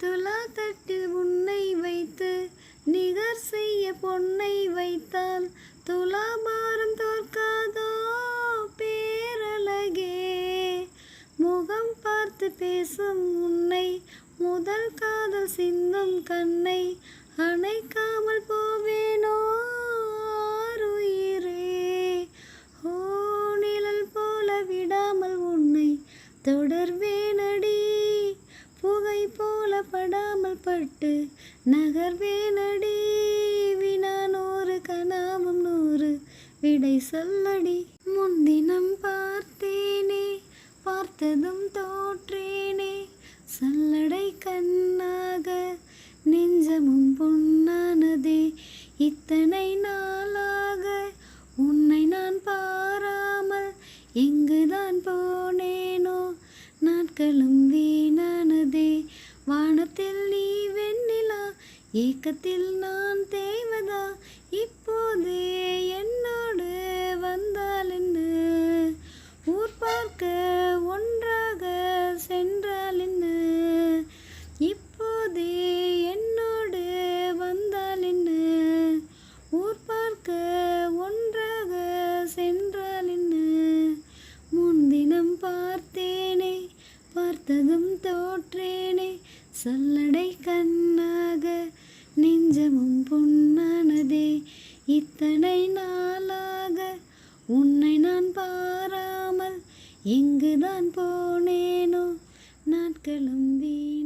துலா தட்டில் உன்னை வைத்து நிகர் செய்ய பொன்னை வைத்தால் துலாபாரம் தோற்காதோ பேரழகே. முகம் பார்த்து பேசும் உன்னை முதல் காதல் சிந்தும் கண்ணை அணைக்காமல் போவேனோ ஆறுயிரே ஓ நிழல் போல விடாமல் உன்னை தொடர்வே கவலைப்படாமல் பட்டு நகர்வேனடி வினா நூறு கனாவும் நூறு. விடை சொல்லடி. முன்தினம் பார்த்தேனே. பார்த்ததும் தோற்றேனே. சல்லடை கண்ணாக நெஞ்சமும் பொன்னானதே. இத்தனை நாளாக உன்னை நான் பாராமல் எங்குதான் போனேனோ? நாட்களும் வீ வானத்தில் நீ வெண்ணிலா ஏக்கத்தில் நான் தேவதா இப்போதே என்னோடு வந்தால் என்ன? ஊர் பார்க்க ஒன்றாக சென்றால் என்ன? இப்போதே என்னோடு வந்தால் என்ன? ஊர் பார்க்க ஒன்றாக சென்றால் என்ன? முன்தினம் பார்த்தேனே பார்த்ததும் தோற்றேனே சல்லடை கண்ணாக நெஞ்சமும் பொன்னானதே. இத்தனை நாளாக உன்னை நான் பாராமல் எங்குதான் போனேனோ? நாட்களும் வீ